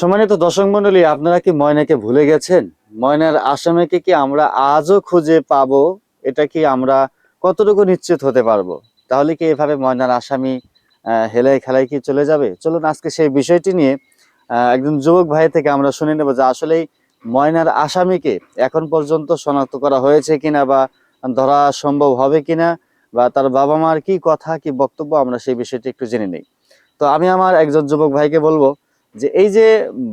সম্মানিত দর্শক মন্ডলী আপনারা কি ময়নাকে ভুলে গেছেন? ময়নার আসামিকে কি আমরা আজও খুঁজে পাব? এটা কি আমরা কতটুকু নিশ্চিত হতে পারব? তাহলে কি এভাবে ময়নার আসামি হেলায় খেলায় কি চলে যাবে? চলুন আজকে সেই বিষয়টি নিয়ে একজন যুবক ভাই থেকে আমরা শুনে নেব যে আসলেই ময়নার আসামিকে এখন পর্যন্ত শনাক্ত করা হয়েছে কিনা বা ধরা সম্ভব হবে কিনা বা তার বাবা মার কি কথা, কি বক্তব্য, আমরা সেই বিষয়টি একটু জেনে নেই। তো আমি আমার একজন যুবক ভাইকে বলব যে এই যে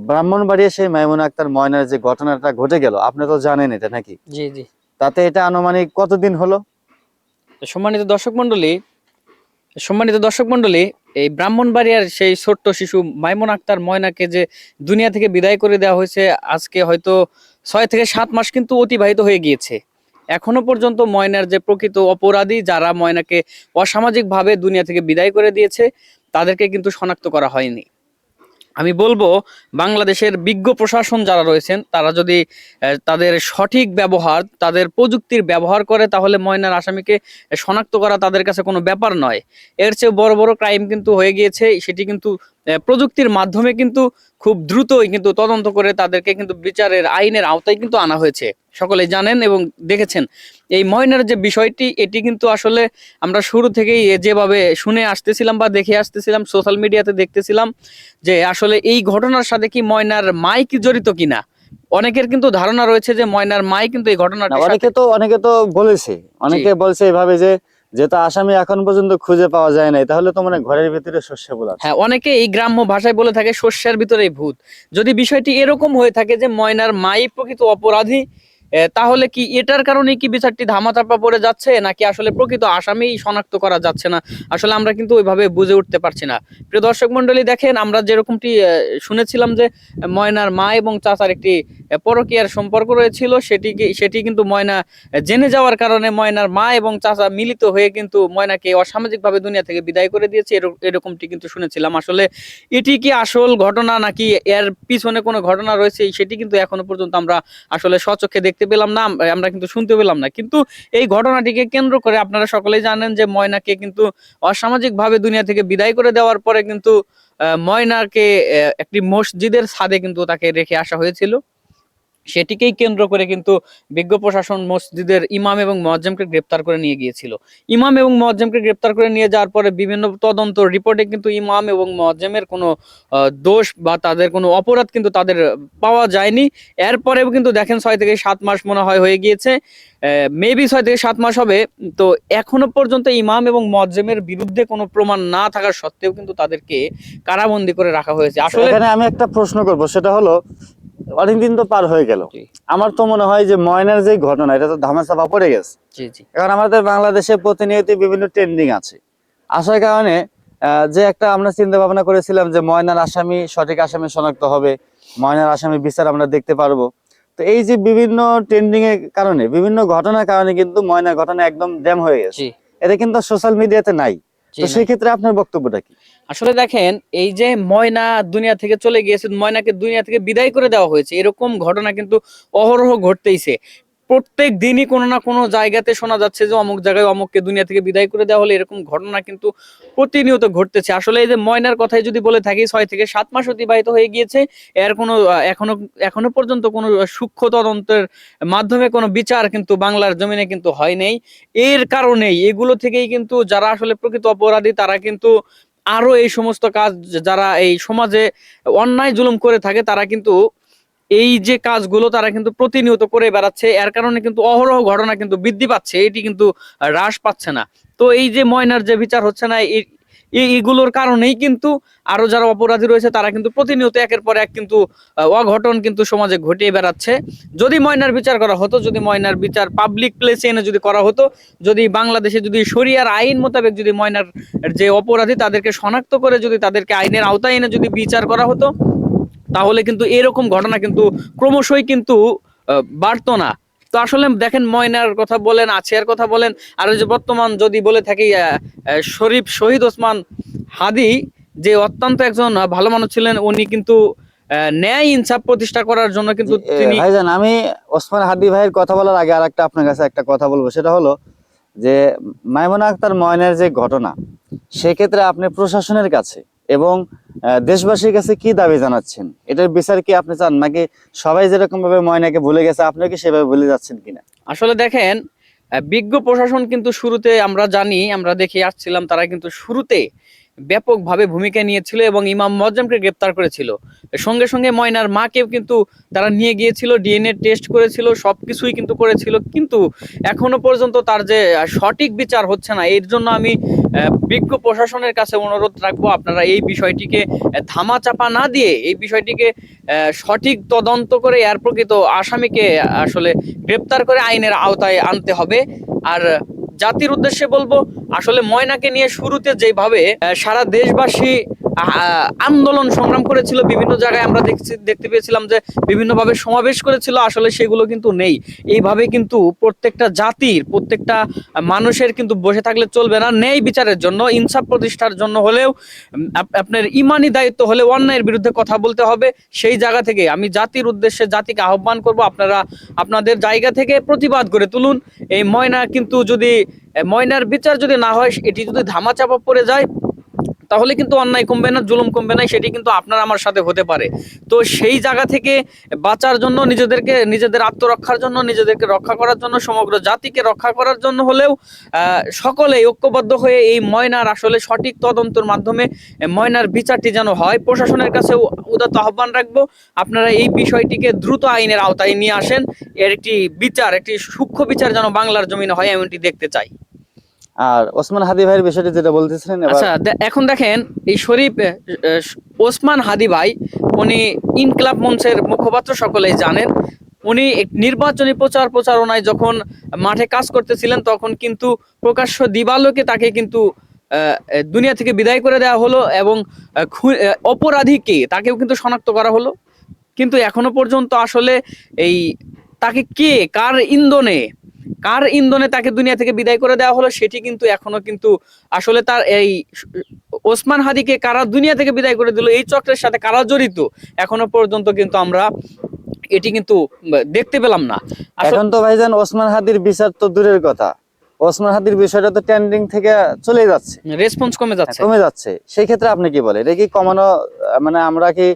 ব্রাহ্মণবাড়িয়া সেই মাইমুনা আক্তার ময়নার যে ঘটনাটা ঘটে গেল আপনি তো জানেন এটা নাকি? জি জি। তাতে এটা আনুমানিক কতদিন হলো? সম্মানিত দর্শক মন্ডলী সম্মানিত দর্শক মন্ডলী এই ব্রাহ্মণবাড়িয়ার সেই ছোট্ট শিশু মাইমুন আক্তার ময়নাকে যে দুনিয়া থেকে বিদায় করে দেওয়া হয়েছে আজকে হয়তো ছয় থেকে সাত মাস কিন্তু অতিবাহিত হয়ে গিয়েছে। এখনও পর্যন্ত ময়নার যে প্রকৃত অপরাধী যারা ময়নাকে অসামাজিকভাবে দুনিয়া থেকে বিদায় করে দিয়েছে তাদেরকে কিন্তু শনাক্ত করা হয়নি। আমি বলব, বাংলাদেশের বিজ্ঞ প্রশাসন যারা রয়েছেন, তারা যদি তাদের সঠিক ব্যবহার, তাদের প্রযুক্তির ব্যবহার করে, তাহলে ময়নার আসামিকে শনাক্ত করা তাদের কাছে কোনো ব্যাপার নয়। এর চেয়ে বড় বড় ক্রাইম কিন্তু হয়ে গিয়েছে, সেটি কিন্তু প্রযুক্তির মাধ্যমে কিন্তু খুব দ্রুতই কিন্তু তদন্ত করে তাদেরকে কিন্তু বিচারের আইনের আওতায় কিন্তু আনা হয়েছে। সকলে জানেন এবং দেখেছেন। এই ময়নার যে বিষয়টি এটি কিন্তু আসলে আমরা শুরু থেকেই যেভাবে শুনে আসতেছিলাম বা দেখে আসতেছিলাম সোশ্যাল মিডিয়াতে দেখতেছিলাম যে আসলে এই ঘটনার সাথে কি ময়নার মাই কি জড়িত কিনা। অনেকের কিন্তু ধারণা রয়েছে যে ময়নার মাই কিন্তু এই ঘটনাটি অনেকে তো অনেকে তো বলেছে। অনেকে বলছে এভাবে যে যেটা আসামি এখন পর্যন্ত খুঁজে পাওয়া যায় নাই, তাহলে তো মানে ঘরের ভিতরে শস্য বলা হ্যাঁ অনেকে এই গ্রাম্য ভাষায় বলে থাকে শস্যের ভিতরে ভূত। যদি বিষয়টি এরকম হয়ে থাকে যে ময়নার মাই প্রকৃত অপরাধী তাহলে কি এটার কারণে কি বিচারটি ধামাচাপা পড়ে যাচ্ছে, নাকি আসলে প্রকৃত আসামি শনাক্ত করা যাচ্ছে না? আসলে আমরা কিন্তু ওইভাবে বুঝে উঠতে পারছি না। প্রিয় দর্শক মন্ডলী দেখেন আমরা যেরকমটি শুনেছিলাম যে ময়নার মা এবং চাচার একটি পরকীয়ার সম্পর্ক রয়েছিল, সেটি সেটি কিন্তু ময়না জেনে যাওয়ার কারণে ময়নার মা এবং চাচা মিলিত হয়ে কিন্তু ময়নাকে অসামাজিকভাবে দুনিয়া থেকে বিদায় করে দিয়েছে, এরক- এরকমটি কিন্তু শুনেছিলাম। আসলে এটি কি আসল ঘটনা, নাকি এর পিছনে কোনো ঘটনা রয়েছে, সেটি কিন্তু এখনও পর্যন্ত আমরা আসলে স্বচক্ষে দেখতে পেলাম না আমরা কিন্তু শুনতে পেলাম না। কিন্তু এই ঘটনাটিকে কেন্দ্র করে আপনারা সকলেই জানেন যে ময়নাকে কিন্তু অসামাজিকভাবে দুনিয়া থেকে বিদায় করে দেওয়ার পরে কিন্তু ময়নাকে একটি মসজিদের ছাদে কিন্তু তাকে রেখে আসা হয়েছিল। সেটিকেই কেন্দ্র করে কিন্তু বিজ্ঞ প্রশাসন মসজিদের ইমাম এবং মোয়াজ্জেমকে গ্রেপ্তার করে নিয়ে গিয়েছিল। ইমাম এবং মোয়াজ্জেমকে গ্রেপ্তার করে নিয়ে যাওয়ার পরে বিভিন্ন তদন্ত রিপোর্টে কিন্তু ইমাম এবং মোয়াজ্জেমের কোনো দোষ বা তাদের কোনো অপরাধ কিন্তু তাদের পাওয়া যায়নি। এরপরেও কিন্তু দেখেন ছয় থেকে সাত মাস মনে হয় হয়ে গিয়েছে। মেবি ছয় থেকে সাত মাস হবে। তো এখনও পর্যন্ত ইমাম এবং মোয়াজ্জেমের বিরুদ্ধে কোনো প্রমাণ না থাকার সত্ত্বেও কিন্তু তাদেরকে কারাবন্দি করে রাখা হয়েছে। আসলে এখানে আমি একটা প্রশ্ন করব। সেটা হলো অনেকদিন তো পার হয়ে গেল। আমার তো মনে হয় যে ময়নার যে ঘটনা এটা তো ধামাচাপা পড়ে গেছে। এখন আমাদের বাংলাদেশে প্রতিনিয়ত বিভিন্ন ট্রেন্ডিং আছে। আসার কারণে যে একটা আমরা চিন্তা ভাবনা করেছিলাম যে ময়নার আসামি সঠিক আসামি শনাক্ত হবে ময়নার আসামি বিচার আমরা দেখতে পারব। তো এই যে বিভিন্ন ট্রেন্ডিং এর কারণে বিভিন্ন ঘটনার কারণে কিন্তু ময়নার ঘটনা একদম ড্যাম হয়ে গেছে। এটা কিন্তু সোশ্যাল মিডিয়াতে নাই। তো না। সেই ক্ষেত্রে আপনার বক্তব্যটা কি? আসলে দেখেন, এই যে ময়না দুনিয়া থেকে চলে গিয়েছে, ময়নাকে দুনিয়া থেকে বিদায় করে দেওয়া হয়েছে, এরকম ঘটনা কিন্তু অহরহ ঘটতেইছে। প্রত্যেক দিনই কোনো না কোনো জায়গাতে শোনা যাচ্ছে যে অমুক জায়গায় অমুককে দুনিয়া থেকে বিদায় করে দেওয়া হলে এরকম ঘটনা কিন্তু প্রতিনিয়ত ঘটতেছে। আসলে এই যে ময়নার কথাই যদি বলে থাকি, ছয় থেকে সাত মাস অতিবাহিত হয়ে গিয়েছে, এর কোনো, এখনও এখনও পর্যন্ত কোনো সূক্ষ্ম তদন্তের মাধ্যমে কোনো বিচার কিন্তু বাংলার জমিনে কিন্তু হয় নাই। এর কারণেই এগুলো থেকেই কিন্তু যারা আসলে প্রকৃত অপরাধী, তারা কিন্তু আরও এই সমস্ত কাজ যারা এই সমাজে অন্যায় জুলুম করে থাকে, তারা কিন্তু এই যে কাজগুলো তারা কিন্তু প্রতিনিয়ত করে বেড়াচ্ছে। এর কারণে কিন্তু অহরহ ঘটনা কিন্তু বৃদ্ধি পাচ্ছে। এটি কিন্তু হ্রাস পাচ্ছে না। তো এই যে ময়নার যে বিচার হচ্ছে না এগুলোর কারণেই কিন্তু আরও যারা অপরাধী রয়েছে, তারা কিন্তু প্রতিনিয়ত একের পর এক কিন্তু অঘটন কিন্তু সমাজে ঘটিয়ে বেড়াচ্ছে। যদি ময়নার বিচার করা হতো, যদি ময়নার বিচার পাবলিক প্লেসে এনে যদি করা হতো, যদি বাংলাদেশে যদি শরিয়ার আইন মোতাবেক যদি ময়নার যে অপরাধী, তাদেরকে শনাক্ত করে যদি তাদেরকে আইনের আওতায় এনে যদি বিচার করা হতো, তাহলে কিন্তু এরকম ঘটনা কিন্তু ক্রমশই কিন্তু বাড়তো না। তো আসলে দেখেন ময়নার কথা বলেন আছিয়ার কথা বলেন আর যে বর্তমান যদি বলে থাকি শরীফ শহীদ ওসমান হাদি যে অত্যন্ত একজন ভালো মানুষ ছিলেন উনি কিন্তু ন্যায় ইনসাফ প্রতিষ্ঠা করার জন্য কিন্তু তিনি ভাইজান আমি ওসমান হাদি ভাইয়ের কথা বলার আগে আর একটা আপনার কাছে একটা কথা বলব। সেটা হলো যে মাইমুনা আক্তার ময়নের যে ঘটনা সেক্ষেত্রে আপনি প্রশাসনের কাছে এবং দেশবাসীর কাছে কি দাবি জানাচ্ছেন? এটার বিচার কি আপনি চান? নাকি সবাই যেরকম ভাবে ময়নাকে ভুলে গেছে আপনি কি সেভাবে ভুলে যাচ্ছেন কিনা? আসলে দেখেন বিজ্ঞ প্রশাসন কিন্তু শুরুতে আমরা জানি, আমরা দেখে আসছিলাম, তারা কিন্তু শুরুতে ব্যাপকভাবে ভূমিকা নিয়েছিল এবং ইমাম মজ্জামকে গ্রেপ্তার করেছিল। সঙ্গে সঙ্গে ময়নার মাকেও কিন্তু তারা নিয়ে গিয়েছিল, ডিএনএ টেস্ট করেছিল সব কিছুই কিন্তু করেছিল। কিন্তু এখনও পর্যন্ত তার যে সঠিক বিচার হচ্ছে না, এর জন্য আমি বিজ্ঞ প্রশাসনের কাছে অনুরোধ রাখব আপনারা এই বিষয়টিকে ধামা চাপা না দিয়ে এই বিষয়টিকে সঠিক তদন্ত করে এর প্রকৃত আসামিকে আসলে গ্রেপ্তার করে আইনের আওতায় আনতে হবে। আর জাতির উদ্দেশ্যে বলব আসলে ময়নাকে নিয়ে শুরুতে যেভাবে সারা দেশবাসী আন্দোলন সংগ্রাম করেছিল, বিভিন্ন জায়গায় আমরা দেখছি, দেখতে পেয়েছিলাম যে বিভিন্নভাবে সমাবেশ করেছিল, আসলে সেগুলো কিন্তু নেই। এইভাবে কিন্তু প্রত্যেকটা জাতির, প্রত্যেকটা মানুষের কিন্তু বসে থাকলে চলবে না, নেই বিচারের জন্য, ইনসাফ প্রতিষ্ঠার জন্য হলেও আপনার ইমানি দায়িত্ব হলে অন্যায়ের বিরুদ্ধে কথা বলতে হবে। সেই জায়গা থেকে আমি জাতির উদ্দেশ্যে জাতিকে আহ্বান করব, আপনারা আপনাদের জায়গা থেকে প্রতিবাদ করে তুলুন। এই ময়না কিন্তু যদি ময়নার বিচার যদি না হয়, এটি যদি ধামাচাপা পড়ে যায় তাহলে কিন্তু অন্যায় কমবে না জুলুম কমবে না সেটি কিন্তু আপনার আমার সাথে হতে পারে। তো সেই জায়গা থেকে বাঁচার জন্য নিজেদেরকে নিজেদের আত্মরক্ষার জন্য নিজেদেরকে রক্ষা করার জন্য সমগ্র জাতিকে রক্ষা করার জন্য হলেও আহ, সকলেই ঐক্যবদ্ধ হয়ে এই ময়নার আসলে সঠিক তদন্তের মাধ্যমে ময়নার বিচারটি যেন হয়। প্রশাসনের কাছে উদাত্ত আহ্বান রাখব আপনারা এই বিষয়টিকে দ্রুত আইনের আওতায় নিয়ে আসেন। এর একটি বিচার একটি সূক্ষ্ম বিচার যেন বাংলার জমিনে হয় এমনটি দেখতে চাই। আর ওসমান হাদি ভাইয়ের বিষয়টি যেটা বলতেছিলেন আচ্ছা এখন দেখেন, এই শরীফ ওসমান হাদি ভাই, উনি ইনকলাব মঞ্চের মুখপাত্র সকলেই জানেন। উনি নির্বাচনী প্রচার প্রচারণায় যখন মাঠে কাজ করতেছিলেন, তখন কিন্তু প্রকাশ্য দিবালোকে তাকে কিন্তু দুনিয়া থেকে বিদায় করে দেওয়া হলো এবং অপরাধীকে তাকেও কিন্তু শনাক্ত করা হলো। কিন্তু এখনও পর্যন্ত আসলে এই, তাকে কে, কার ইন্ধনে কার ইন্ধনে তাকে দুনিয়া থেকে বিদায় করে দেওয়া হলো সেটি কিন্তু এখনও কিন্তু আসলে তার এই ওসমান হাদিকে কারা দুনিয়া থেকে বিদায় করে দিল এই চক্রের সাথে কারা জড়িত এখনও পর্যন্ত কিন্তু আমরা এটি কিন্তু দেখতে পেলাম না। এখন তো ভাইজান ওসমান হাদির বিচার তো দূরের কথা। ওসমান হাদির বিষয়টা তো ট্রেন্ডিং থেকে চলে যাচ্ছে। রেসপন্স কমে যাচ্ছে। কমে যাচ্ছে। সেই ক্ষেত্রে আপনি কি বলেন? এটা কি কমানো মানে আমরা কি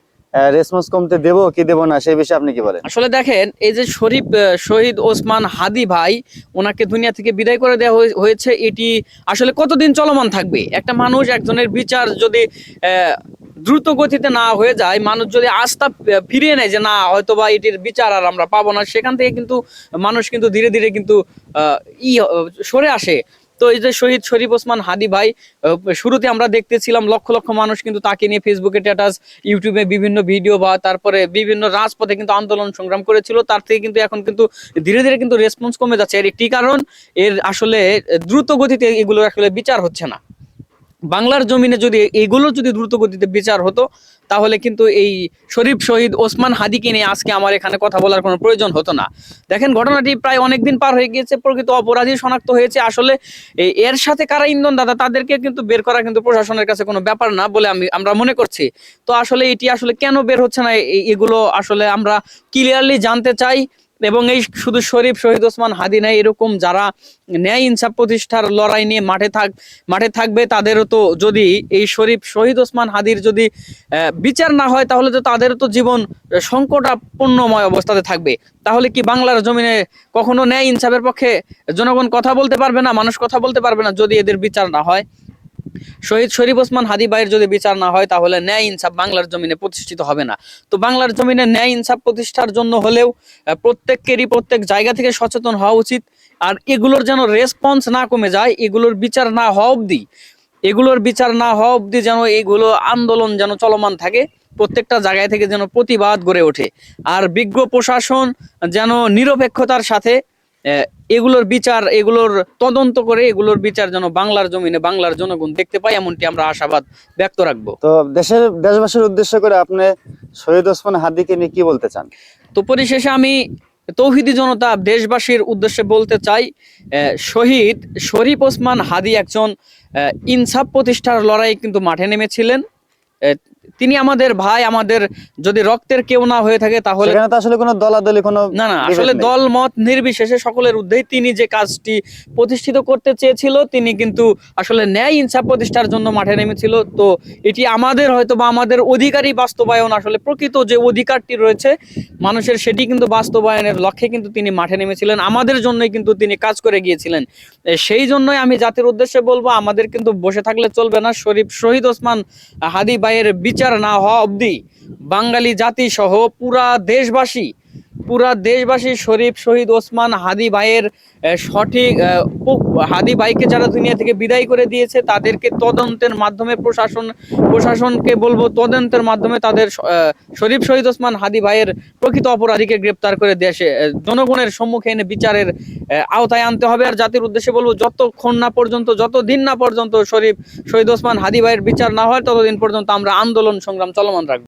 রেসপন্স কমতে দেবো কি দেবো না, সেই বিষয়ে আপনি কি বলেন? আসলে দেখেন, এই যে শরীফ শহীদ ওসমান হাদি ভাই, ওনাকে দুনিয়া থেকে বিদায় করে দেওয়া হয়ে- হয়েছে, এটি আসলে কতদিন চলমান থাকবে? একটা মানুষ একজনের বিচার যদি দ্রুত গতিতে না হয়ে যায়, মানুষ যদি আস্থা ফিরিয়ে নেয় যে না হয়তো বা এটির বিচার আর আমরা পাবো না, সেখান থেকে কিন্তু মানুষ কিন্তু ধীরে ধীরে কিন্তু ই, সরে আসে। তো এই যে শহীদ শরীফ ওসমান হাদি ভাই শুরুতে আমরা দেখতেছিলাম লক্ষ লক্ষ মানুষ কিন্তু তাকে নিয়ে ফেসবুকে স্ট্যাটাস ইউটিউবে বিভিন্ন ভিডিও বা তারপরে বিভিন্ন রাজপথে কিন্তু আন্দোলন সংগ্রাম করেছিল। তার থেকে কিন্তু এখন কিন্তু ধীরে ধীরে কিন্তু রেসপন্স কমে যাচ্ছে। এর একটি কারণ, এর আসলে দ্রুত গতিতে এগুলো আসলে বিচার হচ্ছে না। বাংলার জমিনে যদি এইগুলো যদি দ্রুত গতিতে বিচার হতো, তাহলে কিন্তু এই শরীফ শহীদ ওসমান হাদিকে নিয়ে আজকে আমার এখানে কথা বলার কোনো প্রয়োজন হতো না। দেখেন ঘটনাটি প্রায় অনেক দিন পার হয়ে গিয়েছে, প্রকৃত অপরাধী শনাক্ত হয়েছে। আসলে এর সাথে কারা ইন্ধন দাদা, তাদেরকে কিন্তু বের করা কিন্তু প্রশাসনের কাছে কোনো ব্যাপার না বলে আমি, আমরা মনে করছি। তো আসলে এটি আসলে কেন বের হচ্ছে না? এগুলো আসলে আমরা ক্লিয়ারলি জানতে চাই। এবং এই শুধু শরীফ শহীদ ওসমান হাদি নাই, এরকম যারা ন্যায় ইনসাফ প্রতিষ্ঠার লড়াই নিয়ে মাঠে থাক, মাঠে থাকবে, তাদেরও তো যদি এই শরীফ শহীদ ওসমান হাদির যদি বিচার না হয়, তাহলে তো তাদেরও তো জীবন সংকটাপন্নময় অবস্থাতে থাকবে। তাহলে কি বাংলার জমিনে কখনো ন্যায় ইনসাফের পক্ষে জনগণ কথা বলতে পারবে না, মানুষ কথা বলতে পারবে না, যদি এদের বিচার না হয়? শহীদ শরীফ ওসমান হাদি ভাইয়ের যদি বিচার না হয়, তাহলে ন্যায় ইনসাফ বাংলার জমিনে প্রতিষ্ঠিত হবে না। তো বাংলার জমিনে ন্যায় ইনসাফ প্রতিষ্ঠার জন্য হলেও প্রত্যেককেরই প্রত্যেক জায়গা থেকে সচেতন হওয়া উচিত। আর এগুলোর যেন রেসপন্স না কমে যায়, এগুলোর বিচার না হওয়া অবধি, এগুলোর বিচার না হওয়া অবধি যেন এইগুলো আন্দোলন যেন চলমান থাকে, প্রত্যেকটা জায়গায় থেকে যেন প্রতিবাদ গড়ে ওঠে। আর বিজ্ঞ প্রশাসন যেন নিরপেক্ষতার সাথে এগুলোর বিচার এগুলোর তদন্ত করে এগুলোর বিচার যেন বাংলার জমিনে বাংলার জনগণ দেখতে পায় এমনটি আমরা আশাবাদ ব্যক্ত রাখব। তো দেশের দেশবাসীর উদ্দেশ্য করে আপনি শহীদ ওসমান হাদিকে নিয়ে কি বলতে চান? তো পরিশেষে আমি তৌহিদি জনতা দেশবাসীর উদ্দেশ্যে বলতে চাই আহ, শহীদ শরীফ ওসমান হাদি একজন ইনসাফ প্রতিষ্ঠার লড়াই কিন্তু মাঠে নেমেছিলেন। তিনি আমাদের ভাই আমাদের যদি রক্তের কেউ না হয়ে থাকে তাহলে সেখানে তো আসলে কোনো দলাদলি কোনো না না আসলে দল মত নির্বিশেষে সকলের ঊর্ধ্বেই তিনি যে কাজটি প্রতিষ্ঠিত করতে চেয়েছিল তিনি কিন্তু আসলে ন্যায় ইনসাফ প্রতিষ্ঠার জন্য মাঠে নেমেছিল। তো এটি আমাদের হয়তো বা আমাদের অধিকারী বাস্তবায়ন আসলে প্রকৃত যে অধিকারটি রয়েছে মানুষের সেটি কিন্তু বাস্তবায়নের লক্ষ্যে কিন্তু তিনি মাঠে নেমেছিলেন। আমাদের জন্যই কিন্তু তিনি কাজ করে গিয়েছিলেন। সেই জন্যই আমি জাতির উদ্দেশ্যে বলব আমাদের কিন্তু বসে থাকলে চলবে না। শরীফ শহীদ ওসমান হাদি ভাইয়ের বিচার না হওয়া অবধি বাঙালি জাতিসহ পুরা দেশবাসী পুরা দেশবাসী শরীফ শহীদ ওসমান হাদি ভাইয়ের সঠিক হাদি ভাইকে যারা দুনিয়া থেকে বিদায় করে দিয়েছে, তাদেরকে তদন্তের মাধ্যমে প্রশাসন, প্রশাসনকে বলব তদন্তের মাধ্যমে তাদের শরীফ শহীদ ওসমান হাদি ভাইয়ের প্রকৃত অপরাধীকে গ্রেপ্তার করে দেশে জনগণের সম্মুখে এনে বিচারের আওতায় আনতে হবে। আর জাতির উদ্দেশ্যে বলব যতক্ষণ না পর্যন্ত, যত দিন না পর্যন্ত শরীফ শহীদ ওসমান হাদি ভাইয়ের বিচার না হয়, ততদিন পর্যন্ত আমরা আন্দোলন সংগ্রাম চলমান রাখব।